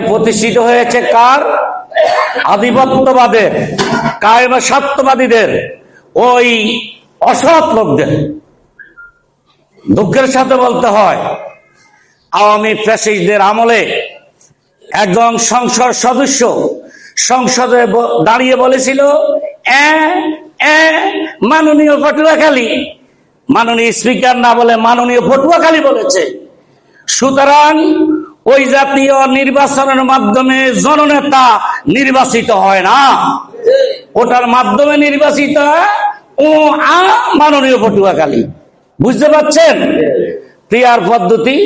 প্রতিষ্ঠিত হয়েছে কার? আধিপত্যবাদের কায়মা সত্যবাদীদের ওই অসৎ লোকদের। দুঃখের সাথে বলতে হয় আওয়ামী ফ্যাসিস্টদের আমলে একজন সংসদ সদস্য সংসদে দাঁড়িয়ে বলেছিল "এ, এ, মাননীয় পটুয়াখালী মাননীয় স্পিকার না বলে মাননীয় পটুয়াখালী বলেছে। সুতরাং ওই জাতীয় নির্বাচনের মাধ্যমে জননেতা নির্বাচিত হয় না। ওটার মাধ্যমে নির্বাচিত ও আ মাননীয় পটুয়াখালী। বুঝতে পারছেন? ক্রিয়ার পদ্ধতি,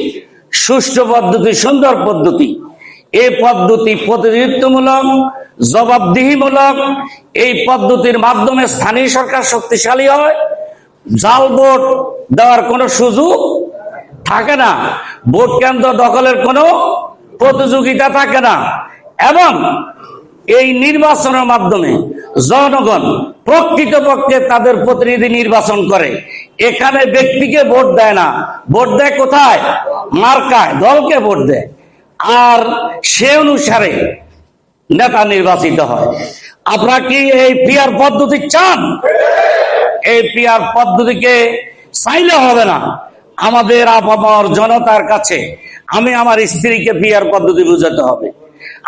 সুষ্ঠু পদ্ধতি, সুন্দর পদ্ধতি। এই পদ্ধতি প্রতিনিধিত্বমূলক, জবাবদিহিমূলক, এই পদ্ধতির মাধ্যমে স্থানীয় সরকার শক্তিশালী হয়। জাল ভোট দেওয়ার কোনো সুযোগ থাকে না। ভোট কেন্দ্র দখলের কোনো প্রতিযোগিতা থাকে না। এবং এই নির্বাচনের মাধ্যমে জনগণ প্রকৃতপক্ষে তাদের প্রতিনিধি নির্বাচন করে। এখানে ব্যক্তিকে ভোট দেয় না। ভোট দেয় কোথায়? মার্কায়, দলকে ভোট দেয়। আর সে অনুসারে নেতা নির্বাচিত হয়। আপনারা কি এই পিয়ার পদ্ধতি চান? এই পিয়ার পদ্ধতিকে চাইলে হবে না। আমাদের আপামর জনতার কাছে আমি আমার স্ত্রীকে পিয়ার পদ্ধতি বুঝাতে হবে,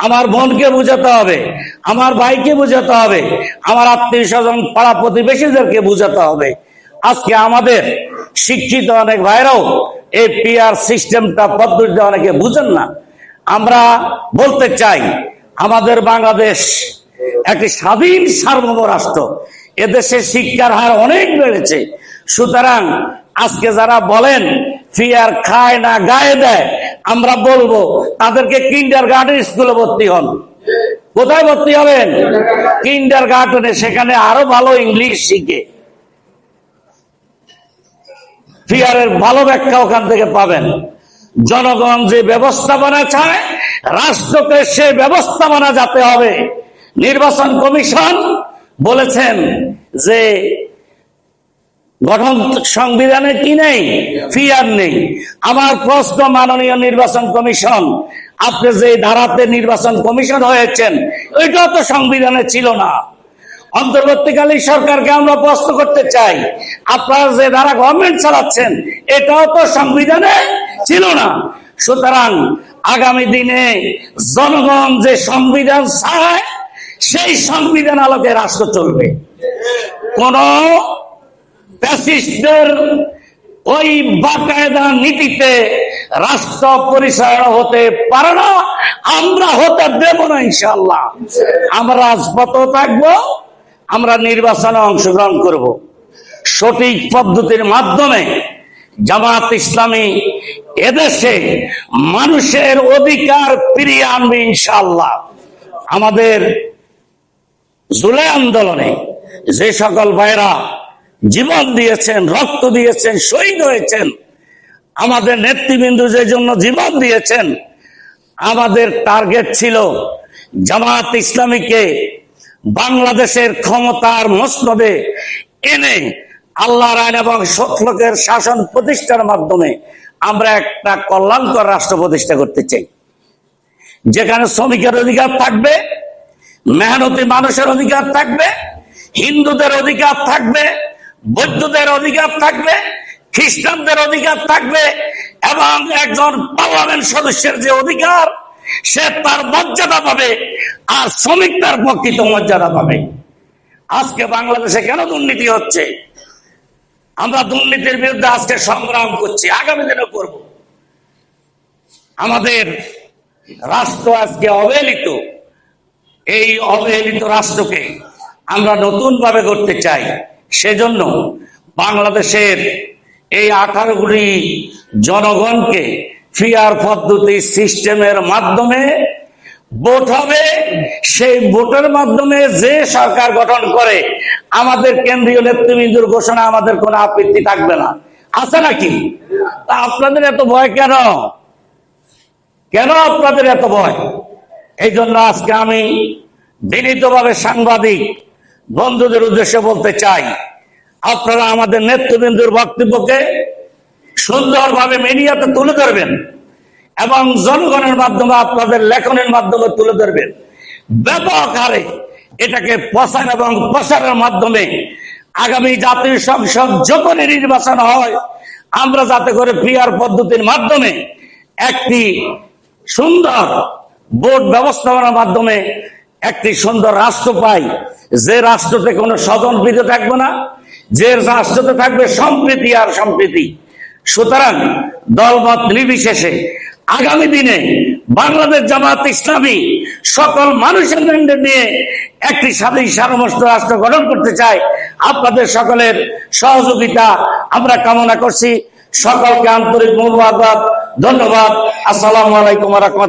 আমার বোনকে বুঝাতে হবে, আমার ভাইকে বুঝাতে হবে, আমার আত্মীয় স্বজন পাড়া প্রতিবেশীদেরকে বুঝাতে হবে। আজকে আমাদের শিক্ষিত অনেক ভাইরাও এই পিয়ার সিস্টেমটা, পদ্ধতিটা অনেকে বুঝেন না। আমরা বলতে চাই, আমাদের বাংলাদেশ একটি স্বাধীন সার্বভৌম রাষ্ট্র এদেশে শিক্ষার হার অনেক বেড়েছে। সুতরাং আজকে যারা বলেন ফিয়ার খায় না, গায়ে দেয়, আমরা বলব, তাদেরকে কিন্ডার গার্ডেন স্কুলে ভর্তি হন। কোথায় ভর্তি হবেন? কিন্ডার গার্ডেনে সেখানে আরও ভালো ইংলিশ শিখে। ফিয়ারের ভালো ব্যাখ্যা ওখান থেকে পাবেন। জনগণ যে ব্যবস্থাপনা চায়, রাষ্ট্রকে সে ব্যবস্থাপনা যাতে হবে। নির্বাচন কমিশন বলেছেন যে গঠন সংবিধানে কি নেই? ফিয়ার নেই। আমার প্রশ্ন মাননীয় নির্বাচন কমিশন, আপনি যে ধারাতে নির্বাচন কমিশন হয়েছেন ওইটাও তো সংবিধানে ছিল না। অন্তর্বর্তীকালীন সরকারকে আমরা প্রশ্ন করতে চাই, আপনারা যে ধারা গভর্নমেন্ট চালাচ্ছেন, এটাও তো সংবিধানে ছিল না। সুতরাং আগামী দিনে জনগণ যে সংবিধান চায়, সেই সংবিধান আলোকে রাষ্ট্র চলবে। কোন ফ্যাসিস্টদের ওই বাকায়দা নীতিতে রাষ্ট্র পরিচয় হতে পারে না, আমরা হতে দেব না ইনশাল্লাহ আমরা রাজপথ আমরা নির্বাচনে অংশগ্রহণ করব। সঠিক পদ্ধতির মাধ্যমে জামাত ইসলামী এদেশে মানুষের অধিকার ফিরিয়ে আনবে ইনশাল্লাহ আমাদের জুলাই আন্দোলনে যে সকল ভাইরা জীবন দিয়েছেন, রক্ত দিয়েছেন, শহীদ হয়েছেন। আমাদের নেতৃবৃন্দ যে জন্য জীবন দিয়েছেন, আমাদের টার্গেট ছিল জামাত ইসলামীকে বাংলাদেশের ক্ষমতার মসনদে এনে আল্লাহর আইন এবং সৎলোকের শাসন প্রতিষ্ঠার মাধ্যমে আমরা একটা কল্যাণকর রাষ্ট্র প্রতিষ্ঠা করতে চাই। যেখানে শ্রমিকের অধিকার থাকবে, মেহনতি মানুষের অধিকার থাকবে, হিন্দুদের অধিকার থাকবে বৌদ্ধদের অধিকার থাকবে, খ্রিস্টানদের অধিকার থাকবে, এবং একজন পার্লামেন্ট সদস্যের যে অধিকার, সে তার মর্যাদা পাবে আর শ্রমিক তার প্রকৃত মর্যাদা পাবে। আজকে বাংলাদেশে কেন দুর্নীতি হচ্ছে? আমরা দুর্নীতির বিরুদ্ধে আজকে সংগ্রাম করছি, আগামী দিনে করব। আমাদের রাষ্ট্র আজকে অবহেলিত। এই অবহেলিত রাষ্ট্রকে আমরা নতুন ভাবে করতে চাই। সেজন্য বাংলাদেশের এই আঠারো জনগণকে ফিয়ার পদ্ধতি সিস্টেমের মাধ্যমে ভোট হবে। সেই ভোটের মাধ্যমে যে সরকার গঠন করে, আমাদের কেন্দ্রীয় নেতৃবৃন্দুর ঘোষণা আমাদের কোনো আপত্তি থাকবে না। আছে নাকি? তা আপনাদের এত ভয় কেন? কেন আপনাদের এত ভয়? এই জন্য আজকে আমি বিনীতভাবে সাংবাদিক বন্ধুদের উদ্দেশ্যে বলতে চাই, আপনারা আমাদের নেতৃবৃন্দুর বক্তব্যকে সুন্দরভাবে মিডিয়াতে তুলে ধরবেন এবং জনগণের মাধ্যমে আপনাদের লেখনের মাধ্যমে তুলে ধরবেন। ব্যাপক হারে এটাকে প্রচার এবং প্রসারের মাধ্যমে আগামী জাতীয় সংসদ যখনই নির্বাচন হয়, আমরা যাতে করে পিয়ার পদ্ধতির মাধ্যমে একটি সুন্দর ভোট ব্যবস্থাপনার মাধ্যমে একটি সুন্দর রাষ্ট্র পাই। যে রাষ্ট্রতে কোনো স্বজন প্রীতি থাকবে না, যে রাষ্ট্রতে থাকবে সম্প্রীতি আর সম্প্রীতি। সুতরাং দলমত নির্বিশেষে আগামী দিনে বাংলাদেশ জামাত ইসলামী সকল মানুষের ম্যান্ডেট নিয়ে একটি স্বাধীন সারমস্ত রাষ্ট্র গঠন করতে চায়। আপনাদের সকলের সহযোগিতা আমরা কামনা করছি। সকলকে আন্তরিক মুবারকবাদ ধন্যবাদ। আসসালামু আলাইকুম রহমতুল্লাহ।